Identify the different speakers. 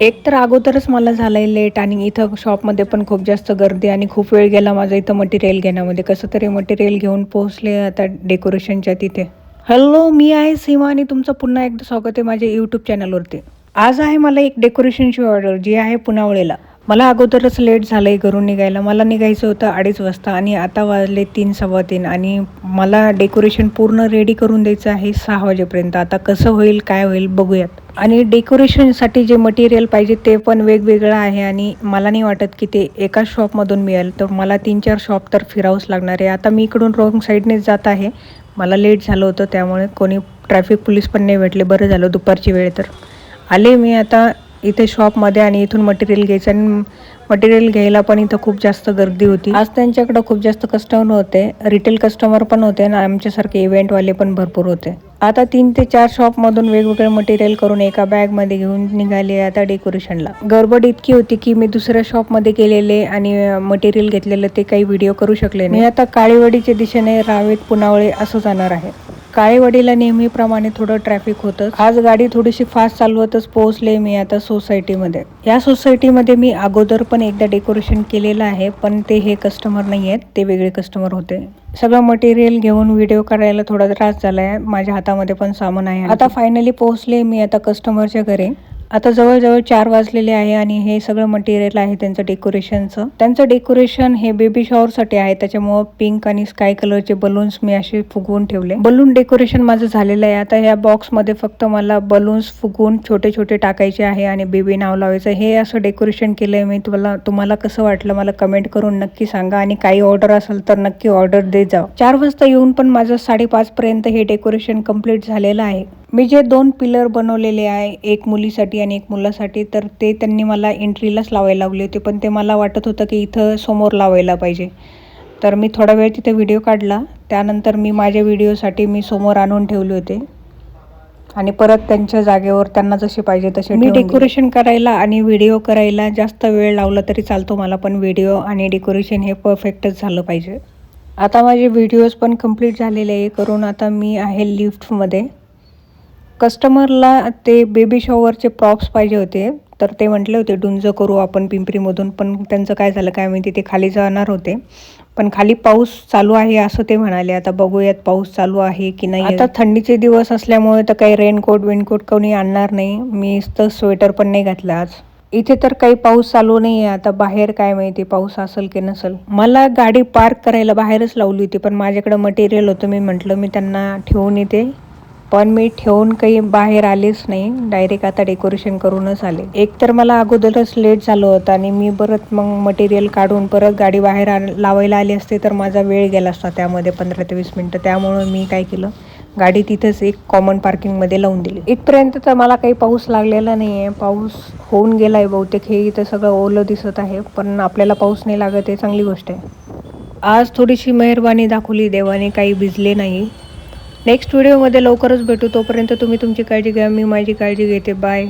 Speaker 1: एक तर अगोदरच मला झालंय लेट आणि इथं शॉपमध्ये पण खूप जास्त गर्दी आणि खूप वेळ गेला माझा इथं मटेरियल घेण्यामध्ये. कसं तरी मटेरियल घेऊन पोहोचले आता डेकोरेशनच्या तिथे. हॅलो मी आहे सीमा आणि तुमचं पुन्हा एकदा स्वागत आहे माझ्या यूट्यूब चॅनलवरती आज आहे मला एक डेकोरेशनची ऑर्डर जी आहे पुनावळेला मला अगोदरच लेट झालं आहे घरून निघायला. मला निघायचं होतं अडीच वाजता आणि आता वाजले तीन सव्वा तीन आणि मला डेकोरेशन पूर्ण रेडी करून द्यायचं आहे सहा वाजेपर्यंत. आता कसं होईल काय होईल बघूयात. आणि डेकोरेशनसाठी जे मटेरियल पाहिजे ते पण वेगवेगळं आहे आणि मला नाही वाटत की ते एकाच शॉपमधून मिळेल. तर मला तीन चार शॉप तर फिरावंच लागणार आहे. आता मी इकडून रॉंग साईडनेच जात आहे. मला लेट झालं होतं त्यामुळे कोणी ट्रॅफिक पोलीस पण नाही भेटले. बरं झालं दुपारची वेळ तर. आले मी आता इथे शॉपमध्ये आणि इथून मटेरियल घ्यायचं. आणि मटेरियल घ्यायला पण इथं खूप जास्त गर्दी होती. आज त्यांच्याकडं खूप जास्त कस्टमर होते रिटेल कस्टमर पण होते आणि आमच्यासारखे इव्हेंटवाले पण भरपूर होते. आता तीन ते चार शॉपमधून वेगवेगळे मटेरियल करून एका बॅगमध्ये घेऊन निघाले आता डेकोरेशनला गडबड इतकी होती की मी दुसऱ्या शॉपमध्ये गेलेले आणि मटेरियल घेतलेलं ते काही व्हिडिओ करू शकले नाही. आता काळेवाडीच्या दिशेने रावेत पुनावळे असं जाणार आहे. काळेवाडीला नेहमीप्रमाणे थोडं ट्रॅफिक होतं. आज गाडी थोडीशी फास्ट चालवतच पोहोचले मी आता सोसायटीमध्ये या सोसायटीमध्ये मी अगोदर पण एकदा डेकोरेशन केलेलं आहे पण ते हे कस्टमर नाही आहेत ते वेगळे कस्टमर होते. सगळं मटेरियल घेऊन व्हिडिओ करायला थोडा त्रास झाला आहे माझ्या हातामध्ये पण सामान आहे. आता फायनली पोहोचले मी आता कस्टमरच्या घरी. आता जवळजवळ चार वाजलेले आहे आणि हे सगळं मटेरियल आहे त्यांचं डेकोरेशनचं त्यांचं डेकोरेशन हे बेबी शॉवरसाठी आहे. त्याच्यामुळं पिंक आणि स्काय कलरचे बलून्स मी असे फुगवून ठेवले. बलून डेकोरेशन माझं झालेलं आहे. आता ह्या बॉक्समध्ये फक्त मला बलून्स फुगवून छोटे छोटे टाकायचे आहे आणि बेबी नाव लावायचं. हे असं डेकोरेशन केलंय मी. तुम्हाला तुम्हाला कसं वाटलं मला कमेंट करून नक्की सांगा आणि काही ऑर्डर असेल तर नक्की ऑर्डर दे जा. चार वाजता येऊन पण माझं साडेपाच पर्यंत हे डेकोरेशन कंप्लीट झालेलं आहे. मी जे दोन पिलर बनवलेले आहे एक मुलीसाठी आणि एक मुलासाठी तर ते त्यांनी मला एंट्रीलाच लावायला लावले होते. पण ते मला वाटत होतं की इथं समोर लावायला पाहिजे. तर मी थोडा वेळ तिथे व्हिडिओ काढला. त्यानंतर मी माझ्या व्हिडिओसाठी मी समोर आणून ठेवले होते. आणि परत त्यांच्या जागेवर त्यांना जसे पाहिजे तसे मी डेकोरेशन करायला आणि व्हिडिओ करायला जास्त वेळ लावला तरी चालतो मला पण व्हिडिओ आणि डेकोरेशन हे परफेक्टच झालं पाहिजे. आता माझे व्हिडिओज पण कंप्लीट झालेले आहे. करून आता मी आहे लिफ्टमध्ये कस्टमरला ते बेबी शॉवरचे प्रॉप्स पाहिजे होते. तर ते म्हटले होते डुंज करू आपण पिंपरीमधून. पण त्यांचं काय झालं काय माहिती ते खाली जाणार होते. पण खाली पाऊस चालू आहे असं ते म्हणाले. आता बघूयात पाऊस चालू आहे की नाही. आता थंडीचे दिवस असल्यामुळे तर काही रेनकोट विनकोट कोणी आणणार नाही. मी तर स्वेटर पण नाही घातलं आज. इथे तर काही पाऊस चालू नाही आहे आता बाहेर काय माहिती पाऊस असेल की नसेल. मला गाडी पार्क करायला बाहेरच लावली होती पण माझ्याकडे मटेरियल होतं. मी म्हटलं मी त्यांना ठेवून येते. पण मी ठेवून काही बाहेर आलेच नाही. डायरेक्ट आता डेकोरेशन करूनच आले. एक तर मला अगोदरच लेट झालं होतं आणि मी परत मग मटेरियल काढून परत गाडी बाहेर आण- लावायला आली असते तर माझा वेळ गेला असता त्यामध्ये पंधरा ते वीस मिनटं. त्यामुळं मी काय केलं? गाडी तिथंच एक कॉमन पार्किंगमध्ये लावून दिली. इथपर्यंत तर मला काही पाऊस लागलेला नाही आहे पाऊस होऊन गेला आहे बहुतेक. हे इथं सगळं ओलं दिसत आहे. पण आपल्याला पाऊस नाही लागत हे चांगली गोष्ट आहे. आज थोडीशी मेहरबानी दाखवली देवाने. काही भिजले नाही. नेक्स्ट व्हिडिओमध्ये लवकरच भेटू. तोपर्यंत तुम्ही तुमची काळजी घ्या. मी माझी काळजी घेते. बाय